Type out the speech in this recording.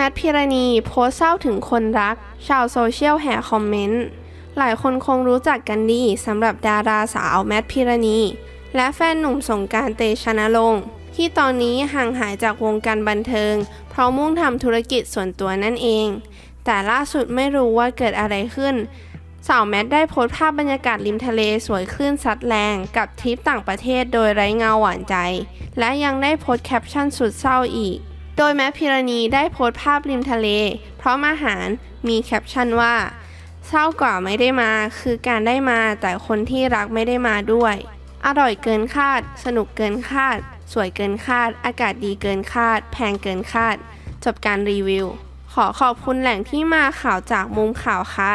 แมทพิรณีโพสเศร้าถึงคนรัก ชาวโซเชียลแห่คอมเมนต์ หลายคนคงรู้จักกันดีสำหรับดาราสาวแมทพิรณี และแฟนหนุ่มสงการเตชะนรงที่ตอนนี้ห่างหายจากวงการบันเทิง เพราะมุ่งทำธุรกิจส่วนตัวนั่นเอง แต่ล่าสุดไม่รู้ว่าเกิดอะไรขึ้น สาวแมทได้โพสภาพบรรยากาศริมทะเลสวยคลื่นซัดแรงกับทริปต่างประเทศโดยไร้เงาหวานใจ และยังได้โพสแคปชั่นสุดเศร้าอีก โดยแมพิรณีได้โพสต์ภาพริมทะเล พร้อมอาหารมีแคปชั่นว่า เศร้ากว่าไม่ได้มา คือการได้มาแต่คนที่รักไม่ได้มาด้วย อร่อยเกินคาด สนุกเกินคาด สวยเกินคาด อากาศดีเกินคาด แพงเกินคาด จบการรีวิว ขอขอบคุณแหล่งที่มาข่าวจากมุมข่าวค่ะ